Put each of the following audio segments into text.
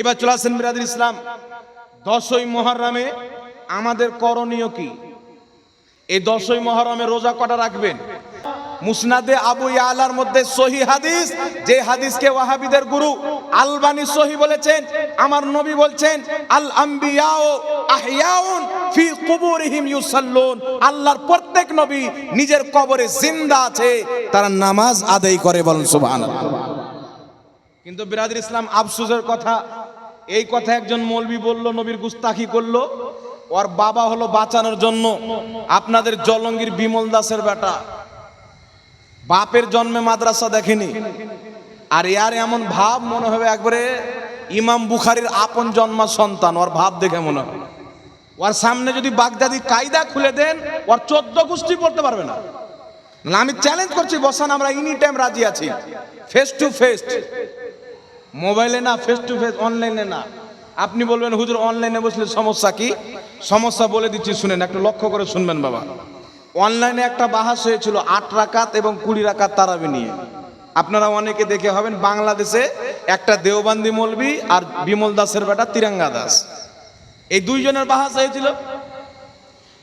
এবার চলে আসেন মিরাদুল ইসলাম। দশই মহরমে আমাদের করণীয় কি? এই দশই মহরমে রোজা কটা রাখবেন? মুসনাদে আবু ইয়ালার মধ্যে সহি হাদিস, যে হাদিসকে ওয়াহাবিদের গুরু আলবানি সহি বলেছেন, আমার নবী বলছেন, আল আম্বিয়াও আহইয়াউন ফি কুবুরিহিম ইউসাল্লুন। আল্লাহর প্রত্যেক নবী নিজের কবরে জিন্দা আছে, তারা নামাজ আদায় করে বলেন সুবহানাল্লাহ। কিন্তু বিরাদির ইসলাম আফসুসের কথা। এই কথা একজন মৌলবি বলল নবীর গুস্তাখি করল। ওর বাবা হলো বাঁচানোর জন্য আপনাদের জলঙ্গির বিমল দাসের বেটা। বাপের জন্মে মাদ্রাসা দেখেনি। আর ইয়ার এমন ভাব মনে হবে একবারে ইমাম বুখারির আপন জন্মা সন্তান ওর ভাব দেখে মনে হয় ওর সামনে যদি বাগদাদি কায়দা খুলে দেন ওর চোদ্দ গোষ্ঠী পড়তে পারবে না। না, আমি চ্যালেঞ্জ করছি বসান আমরা এনি টাইম রাজি আছি। ফেস টু ফেস মোবাইলে না ফেস টু ফেস অনলাইনে না। আপনি বলবেন, হুজুর অনলাইনে বসলে সমস্যা কি? সমস্যা বলে দিচ্ছি, শুনেন, একটু লক্ষ্য করে শুনবেন বাবা। অনলাইনে একটা বাহাস হয়েছিল, আট রাকাত এবং কুড়ি রাকাত তারাবি নিয়ে। আপনারা অনেকে দেখে হবেন, বাংলাদেশে একটা দেওবান্দি মলবি আর বিমল দাসের বেটা তিরঙ্গা দাস। এই দুইজনের বাহাস হয়েছিল।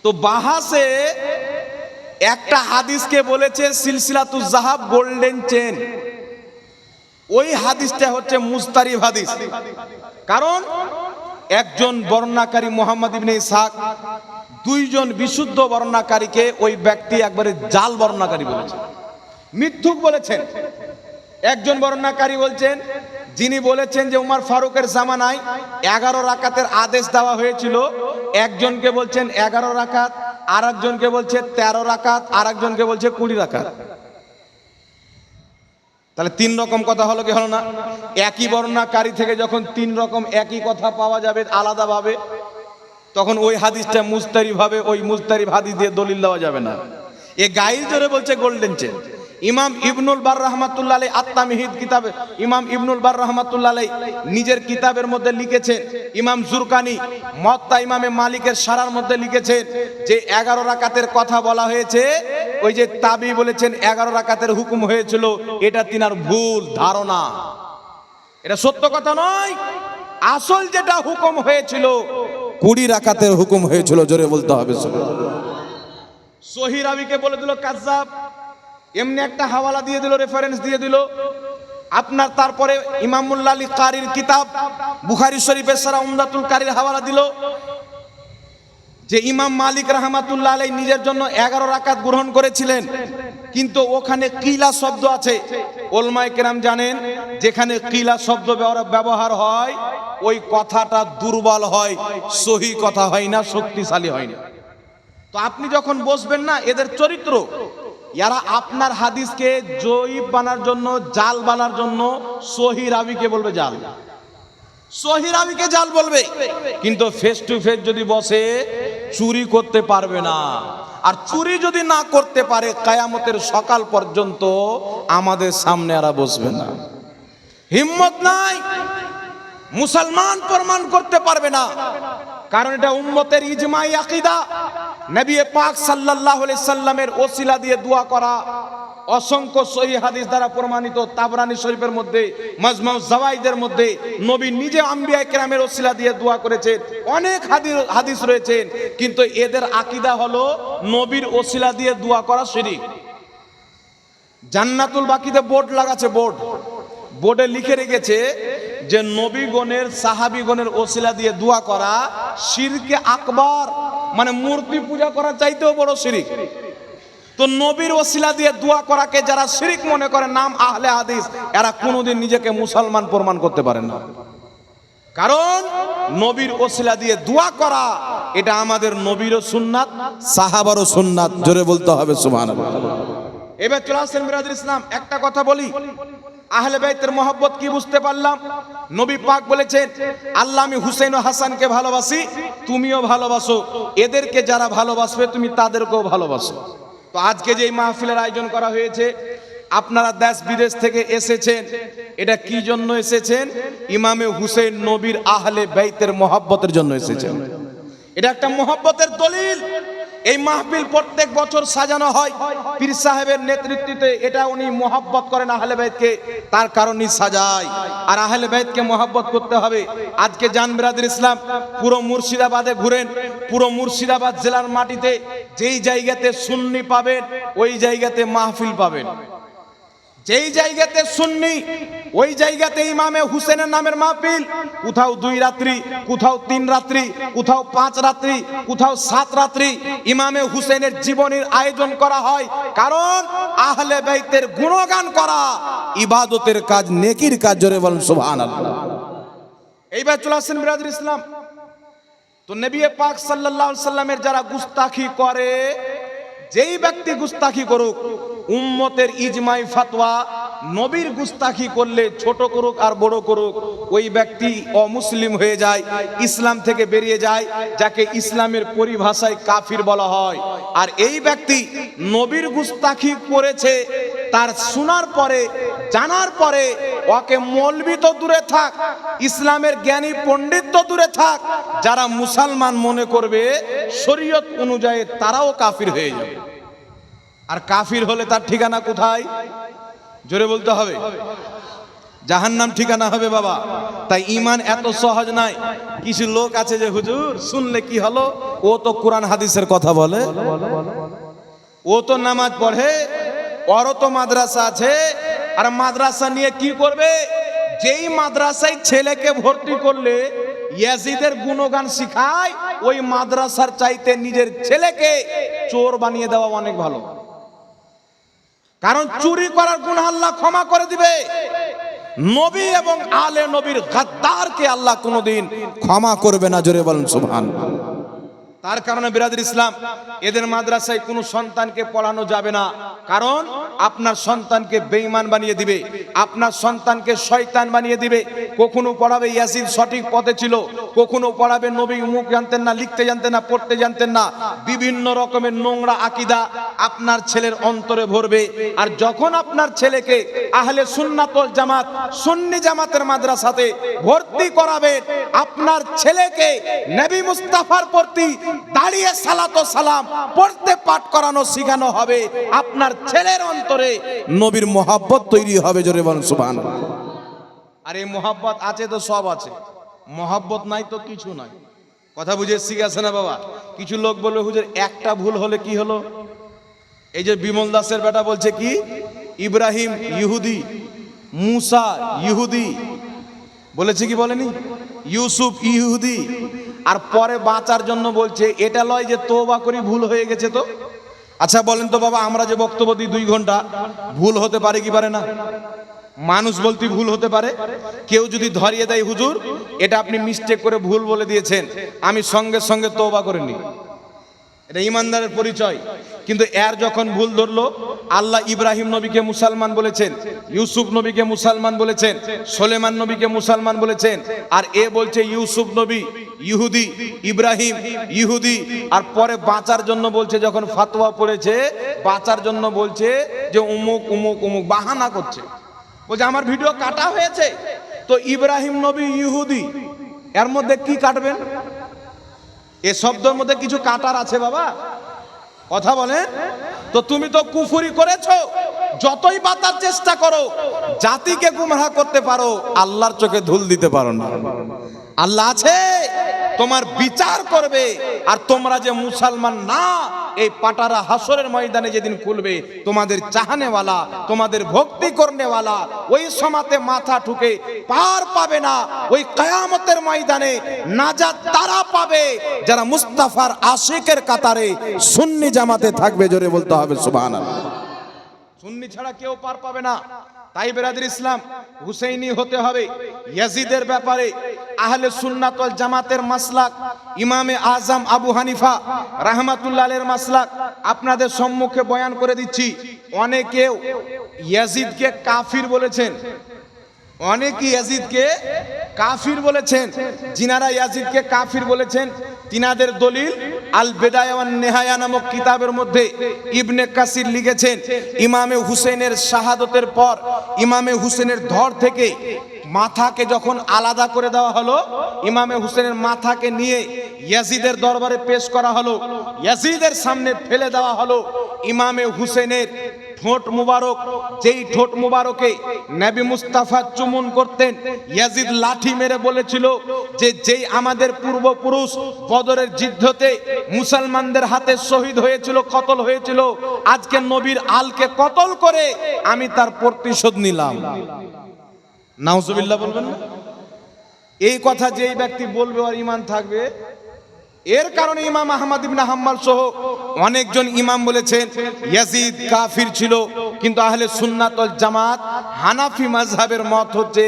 তো বাহাসে একটা হাদিসকে বলেছে, সিলসিলাতুজ জাহাব গোল্ডেন চেন ওই হাদিসটা হচ্ছে মুস্তারিফ হাদিস। কারণ একজন বর্ণাকারী মোহাম্মদ ইবনে ইসহাক, দুইজন বিশুদ্ধ বর্ণাকারীকে ওই ব্যক্তি একবারে জাল বর্ণাকারী বলেছেন। মিথ্যুক বলেছেন। একজন বর্ণাকারী বলছেন, যিনি বলেছেন যে উমার ফারুকের জামানায় এগারো রাকাতের আদেশ দেওয়া হয়েছিল। একজনকে বলছেন এগারো রাকাত আর একজনকে বলছে তেরো রাকাত আর একজনকে বলছে কুড়ি রাকাত। তাহলে তিন রকম কথা হলো কি হলো না? একই বর্ণাকারী থেকে যখন তিন রকম একই কথা পাওয়া যাবে আলাদাভাবে, তখন ওই হাদিসটা মুস্তারি ভাবে ওই মুস্তারি হাদিস দিয়ে দলিল দেওয়া যাবে না। এ গাইল জোরে বলছে গোল্ডেন চেন ইমাম ইবনুল বার রহমাতুল্লাহ আলাই আত্মামিহিদ কিতাবে, ইমাম ইবনুল বার রহমাতুল্লাহ আলাই নিজের কিতাবের মধ্যে লিখেছেন, ইমাম জুরকানি মত্তা ইমামে মালিকের সারার মধ্যে লিখেছেন যে এগারো রাকাতের কথা বলা হয়েছে ওই যে তাবি বলেছেন, এগারো রাকাতের হুকুম হয়েছিল, এটা তিনার ভুল ধারণা। এটা সত্য কথা নয়। আসল যেটা হুকুম হয়েছিল, কুড়ি রাকাতের হুকুম হয়েছিল, জোরে বলতে হবে সহি রাবিকে বলে দিল কাজ্জাব, এমনি একটা হাওয়ালা দিয়ে দিল রেফারেন্স দিয়ে দিল। আপনার তারপরে ইমামুল্লা আলী কারির কিতাব, বুখারি শরীফের সারা উমদাতুল কারির হাওয়ালা দিল। যে ইমাম মালিক রহমাতুল্লাহ আলাই নিজের জন্য এগারো রাকাত গ্রহণ করেছিলেন। কিন্তু ওখানে কিলা শব্দ আছে। ওলমায় কেরাম জানেন, যেখানে কিলা শব্দ ব্যবহার- হয়, ওই কথাটা দুর্বল হয়, সহি কথা হয় না, শক্তিশালী হয় না। তো আপনি যখন বসবেন না, এদের চরিত্র, এরা আপনার হাদিসকে জয়ীব বানার জন্য, জাল বানার জন্য, সহি রাবিকে বলবে জাল। সহি রাবিকে জাল বলবে। কিন্তু ফেস টু ফেস যদি বসে চুরি করতে পারবে না। আর চুরি যদি না করতে পারে, কায়ামতের সকাল পর্যন্ত আমাদের সামনে আর বসবে না। হিম্মত নাই। মুসলমান প্রমাণ করতে পারবে না। কারণ এটা উম্মতের ইজমাই আকিদা। নবী পাক সাল্লাল্লাহু আলাইহি সাল্লামের ওসিলা দিয়ে দোয়া করা। অসংখ্য সহি হাদিস দ্বারা প্রমাণিত তাবরানি শরীফের মধ্যে, মাজমাউ জাওয়াইদের মধ্যে নবী নিজে আম্বিয়া কেরামের ওসিলা দিয়ে দোয়া করেছেন। অনেক হাদিস হাদিস রয়েছেন কিন্তু এদের আকিদা হলো নবীর ওসিলা দিয়ে দোয়া করা শিরিক। জান্নাতুল বাকিতে বোর্ড লাগাচ্ছে, বোর্ড। বোর্ডে লিখে রেখেছে যে নবীগণের, সাহাবিগণের ওসিলা দিয়ে দোয়া করা শিরকে আকবার মানে মূর্তি পূজা করা চাইতেও বড় শিরিক। তো নবীর ওসিলা দিয়ে দোয়া করাকে যারা শিরিক মনে করে নাম আহলে হাদিস, এরা কোনোদিন নিজেকে মুসলমান প্রমাণ করতে পারে না। কারণ নবীর ওসিলা দিয়ে দোয়া করা, এটা আমাদের নবীরও সুন্নাত, সাহাবারও সুন্নাত। জোরে বলতে হবে, সুবহানাল্লাহ। এবার চলে আসছেন মিরাজুল ইসলাম। একটা কথা বলি, আহলে বাইতের মোহব্বত কি বুঝতে পারলাম? নবী পাক বলেছেন, আল্লাহ, আমি হুসেন ও হাসানকে ভালোবাসি, তুমিও ভালোবাসো। এদেরকে যারা ভালোবাসবে, তুমি তাদেরকেও ভালোবাসো। তো আজকে যে মাহফিলের আয়োজন করা হয়েছে, আপনারা দেশ বিদেশ থেকে এসেছেন। এটা কি জন্য এসেছেন? ইমামে হুসেন নবীর আহলে বেতের মহাব্বতের জন্য এসেছেন। এটা একটা মহাব্বতের দলিল। এই মাহফিল প্রত্যেক বছর সাজানো হয়। পীর সাহেবের নেতৃত্বে এটা উনি মোহাব্বত করেন আহলে বাইতকে, তার কারণেই সাজায়। আর আহলে বাইতকে মোহাব্বত করতে হবে। আজকে জান বিরাদের ইসলাম পুরো মুর্শিদাবাদে ঘুরেন। পুরো মুর্শিদাবাদ জেলার মাটিতে যেই জায়গাতে সুন্নি পাবেন, ওই জায়গাতে মাহফিল পাবেন। যেই জায়গাতে সুন্নি, ওই জায়গাতে ইমামে হুসেনের নামের মাহফিল, কোথাও দুই রাত্রি, কোথাও তিন রাত্রি, কোথাও পাঁচ রাত্রি, কোথাও সাত রাত্রি ইমামে হুসেনের জীবনের আয়োজন করা হয়। কারণ আহলে বাইতের গুণগান করা ইবাদতের কাজ, নেকির কাজ, জোরে বলেন সুবহানাল্লাহ। এইবার চলে আসছেন বিরাজুল ইসলাম। তো নবী পাক সাল্লাল্লাহু আলাইহি সাল্লামের যারা গুস্তাখি করে যেই ব্যক্তি গুস্তাখি করুক উম্মতের ইজমাই ফাতোয়া নবীর গুস্তাখি করলে ছোট করুক আর বড় করুক, ওই ব্যক্তি অমুসলিম হয়ে যায়, ইসলাম থেকে বেরিয়ে যায়, যাকে ইসলামের পরিভাষায় কাফির বলা হয়। আর এই ব্যক্তি নবীর গুস্তাখি করেছে, তার শোনার পরে, জানার পরে, ওকে মৌলবি তো দূরে থাক, ইসলামের জ্ঞানী পণ্ডিত তো দূরে থাক, যারা মুসলমান মনে করবে শরীয়ত অনুযায়ী তারাও কাফির হয়ে যাবে। আর কাফির হলে তার ঠিকানা কোথায়? জোরে বলতে হবে। জাহান্নাম ঠিকানা হবে বাবা। তাই ইমান এত সহজ নাই। কিছু লোক আছে যে, হুজুর, শুনলে কি হলো? ও তো কোরআন হাদিসের কথা বলে। ও তো নামাজ পড়ে, ওরও তো মাদ্রাসা আছে। আর মাদ্রাসা নিয়ে কি করবে? যেই মাদ্রাসায় ছেলেকে ভর্তি করলে ইয়াজিদের গুণগান শিখায়, ওই মাদ্রাসার চাইতে নিজের ছেলেকে চোর বানিয়ে দেওয়া অনেক ভালো। কারণ চুরি করার গুণ আল্লাহ ক্ষমা করে দিবে। নবী এবং আলে নবীর গাদ্দারকে আল্লাহ কোনোদিন ক্ষমা করবে না জোরে বলেন সুবহান তার কারণে বিরাদের ইসলাম, এদের মাদ্রাসায় কোনো সন্তানকে পড়ানো যাবে না। কারণ আপনার সন্তানকে বেঈমান বানিয়ে দিবে, আপনার সন্তানকে শয়তান বানিয়ে দিবে। কখনো পড়াবে ইয়াসির সঠিক পথে ছিল, কখনো পড়াবে নবী মুখ জানতেন না, লিখতে জানতেন না, পড়তে জানতেন না। বিভিন্ন রকমের নোংরা আকিদা আপনার ছেলের অন্তরে ভরবে। আর যখন আপনার ছেলেকে আহলে সুন্নাতল জামাত, সুন্নি জামাতের মাদ্রাসাতে ভর্তি করাবে আপনার ছেলেকে নবী মুস্তাফার প্রতি দাঁড়িয়ে সালাতো সালাম, পড়তে পাঠ করানো শেখানো হবে। আপনার ছেলের অন্তরে নবীর মোহাব্বত তৈরি হবে জোরে বলেন আর এই মোহাব্বত আছে তো, সব আছে। মোহাব্বত নাই তো কিছু নাই। কথা বুঝে শিখেছে না বাবা? কিছু লোক বলবে, হুজুর, একটা ভুল হলে কি হলো? এই যে বিমল দাসের বেটা বলছে কি? ইব্রাহিম ইহুদি, মুসা ইহুদি। বলেছে কি বলেনি? ইউসুফ ইহুদি। আর পরে বাঁচার জন্য বলছে, এটা লয় যে তোবা করি, ভুল হয়ে গেছে তো? আচ্ছা বলেন তো বাবা, আমরা যে বক্তব্য দিই দুই ঘণ্টা, ভুল হতে পারে কি পারে না? মানুষ বলতে ভুল হতে পারে। কেউ যদি ধরিয়ে দেয়, হুজুর, এটা আপনি মিস্টেক করে ভুল বলে দিয়েছেন। আমি সঙ্গে সঙ্গে তোবা করে নিই এটা ইমানদারের পরিচয়। কিন্তু এর যখন ভুল ধরলো, আল্লাহ ইব্রাহিম নবীকে মুসলমান বলেছেন, ইউসুফ নবীকে মুসলমান বলেছেন, সোলেমান নবীকে মুসলমান বলেছেন, আর এ বলছে ইউসুফ নবী, ইহুদি, ইব্রাহিম, ইহুদি, আর পরে বাঁচার জন্য বলছে, যখন ফাতোয়া পড়েছে, বাঁচার জন্য বলছে যে উমুক উমুক উমুক, বাহানা করছে। বলছে, আমার ভিডিও কাটা হয়েছে। তো ইব্রাহিম নবী, ইহুদি, এর মধ্যে কি কাটবেন? এ শব্দের মধ্যে কিছু কাটার আছে বাবা। কথা বলে? তো তুমি তো কুফুরি করেছ। যতই বাতার চেষ্টা করো, জাতিকে গুমরা করতে পারো, আল্লাহর চোখে ধুল দিতে পারো না। আল্লাহ আছে? তোমার বিচার করবে। আর তোমরা যে মুসলমান না, এই পাটারা হাসরের ময়দানে যেদিন খুলবে, তোমাদের চাহানেওয়ালা, তোমাদের ভক্তি করনেওয়ালা, ওই সমাতে মাথা ঠুকে পার পাবে না। ওই কয়ামতের ময়দানে নাজাত তারা পাবে। যারা মুস্তাফার আশিকের কাতারে সুন্নি জামাতে থাকবে, জোরে বলতে হবে, সুবহানাল্লাহ। সুন্নি ছাড়া কেউ পার পাবে না। তাই বেরাদের ইসলাম, হুসেইনি হতে হবে। ইয়াজিদের ব্যাপারে আহলে সুন্নাত জামাতের মাসলাক, ইমামে আজম আবু হানিফা রাহমাতুল্লাহ আলের মাসলাক, আপনাদের সম্মুখে বয়ান করে দিচ্ছি। অনেকেও ইয়াজিদকে কাফির বলেছেন। অনেকে ইয়াজিদকে কাফির বলেছেন। যিনারা ইয়াজিদকে কাফির বলেছেন, তিনাদের দলিল আল বেদায়ান নেহায়া নামক কিতাবের মধ্যে ইবনে কাসির লিখেছেন, ইমামে হুসেনের শাহাদতের পর, ইমামে হুসেনের ধর থেকে মাথাকে যখন আলাদা করে দেওয়া হলো, ইমামে হুসেনের মাথাকে নিয়ে ইয়াজিদের দরবারে পেশ করা হলো, ইয়াজিদের সামনে ফেলে দেওয়া হলো, ইমামে হুসেনের ঠোঁট মুবারক, যেই ঠোঁট মুবারকে নবী মুস্তাফা চুমুন করতেন, ইয়াজিদ লাঠি মেরে বলেছিল যে যেই আমাদের পূর্বপুরুষ বদরের যুদ্ধতে মুসলমানদের হাতে শহীদ হয়েছিল, কতল হয়েছিল, আজকে নবীর আলকে কতল করে আমি তার প্রতিশোধ নিলাম। নাউজুবিল্লাহ বলবেন না? এই কথা যেই ব্যক্তি বলবে আর ইমান থাকবে। এর কারণে ইমাম আহমদ ইবনে হাম্মাল সহ অনেকজন ইমাম বলেছেন, ইয়াজিদ কাফির ছিল, কিন্তু আহলে সুন্নাত জামাত হানাফি মাযহাবের মত হচ্ছে,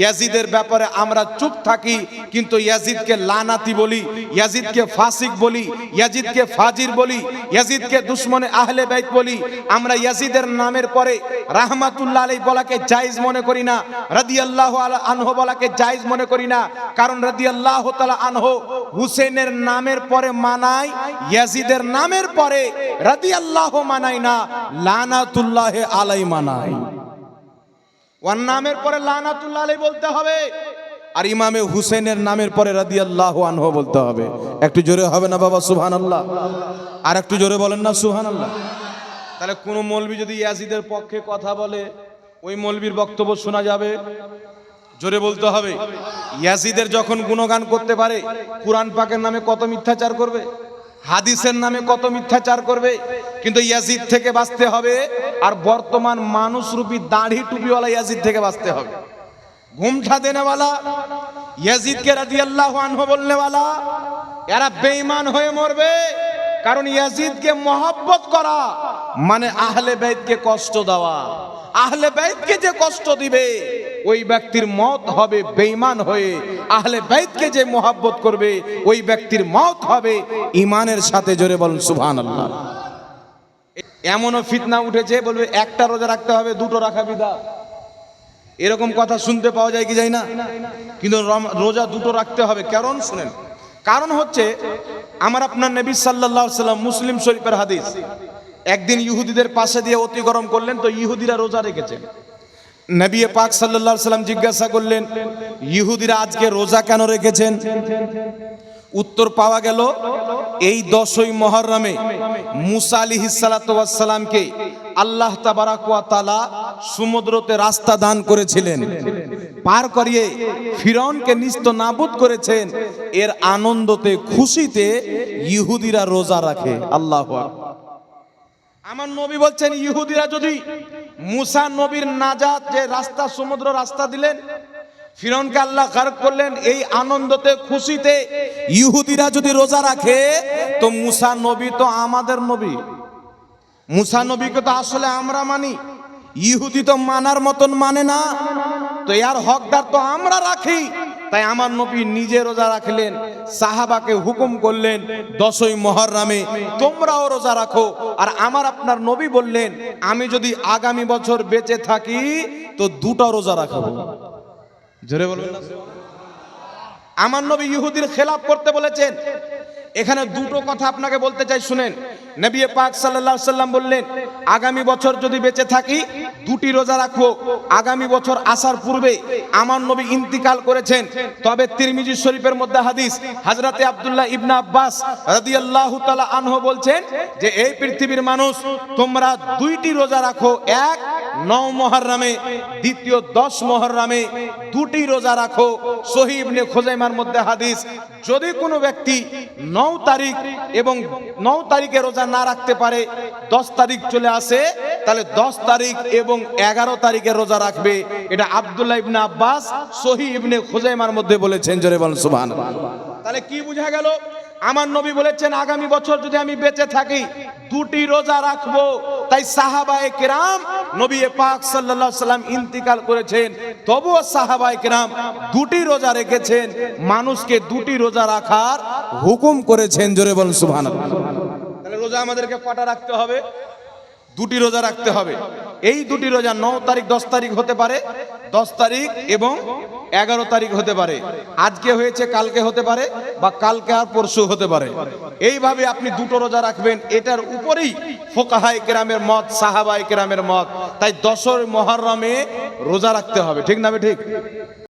ইয়াজিদের ব্যাপারে আমরা চুপ থাকি, কিন্তু ইয়াজিদকে লানাতি বলি, ইয়াজিদকে ফাসিক বলি, ইয়াজিদকে ফাজির বলি, ইয়াজিদকে দুশ্মনে আহলে বাইত বলি, আমরা ইয়াজিদের নামের পরে রাহমাতুল্লাহ আলাইহি বলাকে জায়েজ মনে করি না, রাদিয়াল্লাহু আনহু বলাকে জায়েজ মনে করি না, কারণ রাদিয়াল্লাহু তাআলা আনহু হুসেনের নামের পরে মানাই ইয়াজিদের নামের পরে রাদিয়াল্লাহু মানাই না, লানাতুল্লাহ আলাই মানাই ওর নামের পরে লানাতুল্লাহ আলাই বলতে হবে, আর ইমামে হুসেনের নামের পরে রাদিয়াল্লাহু আনহু বলতে হবে। একটু জোরে হবে না বাবা, সুবহানাল্লাহ? আর একটু জোরে বলেন না, সুবহানাল্লাহ? তাহলে কোন মৌলবি যদি ইয়াজিদের পক্ষে কথা বলে, ওই মৌলবির বক্তব্য শোনা যাবে? জোরে বলতে হবে। ইয়াজিদের যখন গুণগান করতে পারে, কোরআন পাকের নামে কত মিথ্যাচার করবে? হাদিসের নামে কত মিথ্যাচার করবে? কিন্তু ইয়াজিদ থেকে বাঁচতে হবে, আর বর্তমান মানুষ রূপী দাড়ি টুপিওয়ালা ইয়াজিদ থেকে বাঁচতে হবে। ঘুমঠা দেনেওয়ালা ইয়াজিদকে রাদিয়াল্লাহু আনহু বলনেওয়ালা এরা বেঈমান হয়ে মরবে, কারণ ইয়াজিদকে মহব্বত করা মানে আহলে বাইতকে কষ্ট দেওয়া। আহলে বাইতকে যে কষ্ট দিবে ওই ব্যক্তির মত হবে বেঈমান হয়ে আহলে বাইতকে যে মহব্বত করবে, ওই ব্যক্তির মত হবে ইমানের সাথে জোরে বলুন, সুবহানাল্লাহ। এমনও ফিতনা উঠেছে, বলবে একটা রোজা রাখতে হবে, দুটো রাখা বিদা। এরকম কথা শুনতে পাওয়া যায় কি যায় না? কিন্তু রোজা দুটো রাখতে হবে, কারণ শুনেন। কারণ হচ্ছে, আমার আপনার নবী আলাইহি সাল্লাম মুসলিম শরীফের হাদিস। একদিন ইহুদিদের পাশে দিয়ে অতি গরম করলেন, তো ইহুদিরা রোজা রেখেছেন। নবী পাক আলাইহি সাল্লাম জিজ্ঞাসা করলেন, ইহুদিরা আজকে রোজা কেন রেখেছেন? উত্তর পাওয়া গেল, এই দশই মহরমে মুসা আলী সালামকে আল্লাহ তাআলা সমুদ্রতে রাস্তা দান করেছিলেন। পার করিয়ে ফিরনকে নিস্ত নাবুদ করেছেন। এর আনন্দতে, খুশিতে ইহুদিরা রোজা রাখে। আল্লাহ আমার নবী বলছেন, ইহুদিরা যদি মুসা নবীর নাজাত যে রাস্তা, সমুদ্র রাস্তা দিলেন, ফিরনকে আল্লাহ গার্ক করলেন, এই আনন্দতে, খুশিতে ইহুদিরা যদি রোজা রাখে, তো মুসা নবী তো আমাদের নবী। মুসা নবীকে তো আসলে আমরা মানি। ইহুদি তো মানার মতন মানে না। তো এর হকদার তো আমরা রাখি। তাই আমার নবী নিজে রোজা রাখলেন, সাহাবাকে হুকুম করলেন, দশই মহরমে তোমরাও রোজা রাখো। আর আমার আপনার নবী বললেন, আমি যদি আগামী বছর বেঁচে থাকি, তো দুটো রোজা রাখব। জোরে বলবেন আমার নবী ইহুদির খেলাফ করতে বলেছেন। এখানে দুটো কথা আপনাকে বলতে চাই, শুনেন। নবী পাক সাল্লাল্লাহু সাল্লাম বললেন, আগামী বছর যদি বেঁচে থাকি, দুটি রোজা রাখব। আগামী বছর আসার পূর্বে আমার নবী ইন্তিকাল করেছেন। তবে তিরমিজি শরীফের মধ্যে হাদিস, হযরতে আব্দুল্লাহ ইবনে আব্বাস রাদিয়াল্লাহু তাআলা আনহু বলছেন যে, এই পৃথিবীর মানুষ, তোমরা দুইটি রোজা রাখো। এক, নও মহরমে দ্বিতীয় দশ মহরমে দুটি রোজা রাখো। সহি ইবনে খোজাইমার মধ্যে হাদিস, যদি কোনো ব্যক্তি নও তারিখ এবং নও তারিখে রোজা না রাখতে পারে, দশ তারিখ চলে আসে, তাহলে দশ তারিখ এবং এগারো তারিখে রোজা রাখবে। এটা আব্দুল্লাহ ইবনে আব্বাস সহি ইবনে খোজাইমার মধ্যে বলেছেন, জোরে বলেন সুবহান তাহলে কি বোঝা গেল? আমার নবী বলেছেন, আগামী বছর যদি আমি বেঁচে থাকি, দুটি রোজা রাখব। তাই সাহাবায়ে কেরাম নবী পাক সাল্লাল্লাহু সাল্লাম ইন্তিকাল করেছেন। তবুও সাহাবায়ে কেরাম দুটি রোজা রেখেছেন। মানুষকে দুটি রোজা রাখার হুকুম করেছেন, জোরে বলুন, সুবহানাল্লাহ। রোজা আমাদেরকে কটা রাখতে হবে, দুটি রোজা রাখতে হবে। এই দুটি রোজা ন তারিখ, দশ তারিখ হতে পারে, দশ তারিখ এবং এগারো তারিখ হতে পারে। আজকে হয়েছে, কালকে হতে পারে বা কালকে আর পরশু হতে পারে। এইভাবে আপনি দুটো রোজা রাখবেন, এটার উপরেই ফোকাহাই কেরামের মত, সাহাবাই কেরামের মত। তাই দশর মহরমে রোজা রাখতে হবে, ঠিক না ঠিক?